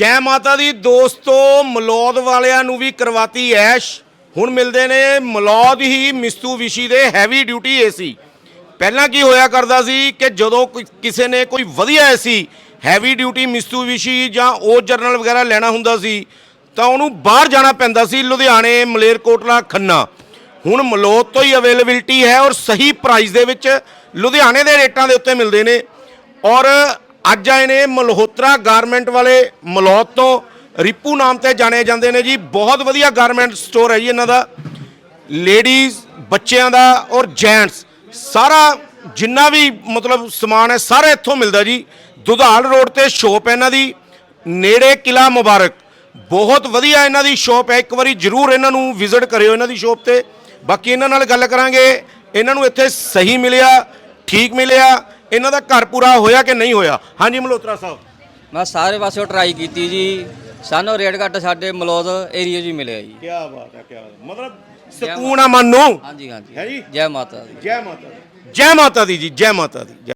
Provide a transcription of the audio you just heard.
ਜੈ ਮਾਤਾ ਦੀ ਦੋਸਤੋ, ਮਲੌਦ ਵਾਲਿਆਂ ਨੂੰ ਵੀ ਕਰਵਾਤੀ ਐਸ਼। ਹੁਣ ਮਿਲਦੇ ਨੇ ਮਲੌਦ ਹੀ ਮਿਸਤੂ ਵਿਸ਼ੀ ਦੇ ਹੈਵੀ ਡਿਊਟੀ ਏਸੀ ਪਹਿਲਾਂ ਕੀ ਹੋਇਆ ਕਰਦਾ ਸੀ ਕਿ ਜਦੋਂ ਕਿਸੇ ਨੇ ਕੋਈ ਵਧੀਆ AC heavy duty Mitsubishi ਜਾਂ ਉਹ ਜਰਨਲ ਵਗੈਰਾ ਲੈਣਾ ਹੁੰਦਾ ਸੀ, ਤਾਂ ਉਹਨੂੰ ਬਾਹਰ ਜਾਣਾ ਪੈਂਦਾ ਸੀ, ਲੁਧਿਆਣੇ, ਮਲੇਰਕੋਟਲਾ, ਖੰਨਾ। ਹੁਣ ਮਲੌਦ ਤੋਂ ਹੀ ਅਵੇਲੇਬਿਲਟੀ ਹੈ ਔਰ ਸਹੀ ਪ੍ਰਾਈਸ ਦੇ ਵਿੱਚ ਲੁਧਿਆਣੇ ਦੇ ਰੇਟਾਂ ਦੇ ਉੱਤੇ ਮਿਲਦੇ ਨੇ। ਔਰ ਅੱਜ ਆਏ ਨੇ ਮਲਹੋਤਰਾ ਗਾਰਮੈਂਟ ਵਾਲੇ ਮਲੌਤ ਤੋਂ। ਰਿਪੂ ਨਾਮ ਤੇ ਜਾਣੇ ਜਾਂਦੇ ਨੇ ਜੀ। ਬਹੁਤ ਵਧੀਆ ਗਾਰਮੈਂਟ ਸਟੋਰ ਹੈ ਜੀ ਇਹਨਾਂ ਦਾ। ਲੇਡੀਜ਼, ਬੱਚਿਆਂ ਦਾ ਔਰ ਜੈਂਟਸ। ਸਾਰਾ ਜਿੰਨਾ ਵੀ ਮਤਲਬ ਸਮਾਨ ਹੈ, ਸਾਰਾ ਇੱਥੋਂ ਮਿਲਦਾ ਜੀ। ਦੁਧਾਲ ਰੋਡ ਤੇ ਸ਼ੋਪ ਹੈ ਇਹਨਾਂ ਦੀ। ਨੇੜੇ ਕਿਲਾ ਮੁਬਾਰਕ। ਬਹੁਤ ਵਧੀਆ ਇਹਨਾਂ ਦੀ ਸ਼ੋਪ ਹੈ। ਇੱਕ ਵਾਰੀ ਜਰੂਰ ਇਹਨਾਂ ਨੂੰ ਵਿਜ਼ਿਟ ਕਰਿਓ ਇਹਨਾਂ ਦੀ ਸ਼ੋਪ ਤੇ। ਬਾਕੀ ਇਹਨਾਂ ਨਾਲ ਗੱਲ ਕਰਾਂਗੇ। ਇਹਨਾਂ ਨੂੰ ਇੱਥੇ ਸਹੀ ਮਿਲਿਆ, ਠੀਕ ਮਿਲਿਆ। ਇਹਨਾਂ ਦਾ ਘਰ ਪੂਰਾ ਹੋਇਆ ਕਿ ਨਹੀਂ ਹੋਇਆ? ਹਾਂਜੀ ਮਲਹੋਤਰਾ ਸਾਹਿਬ। ਮੈਂ ਸਾਰੇ ਪਾਸਿਓਂ ਟਰਾਈ ਕੀਤੀ ਜੀ। ਸਾਨੂੰ ਰੇਟ ਘੱਟ ਸਾਡੇ ਮਲੌਦ ਏਰੀਆ 'ਚ ਹੀ ਮਿਲਿਆ ਜੀ। ਕੀ ਬਾਤ ਹੈ ਕੀ ਬਾਤ। ਹੈ ਮਤਲਬ ਸਕੂਨ ਆ ਮਨ ਨੂੰ? ਹਾਂਜੀ ਹਾਂਜੀ। ਹੈ ਜੀ? ਜੈ ਮਾਤਾ ਦੀ। ਜੈ ਮਾਤਾ ਦੀ। ਜੈ ਮਾਤਾ ਦੀ ਜੀ ਜੈ ਮਾਤਾ ਦੀ। ਜੈ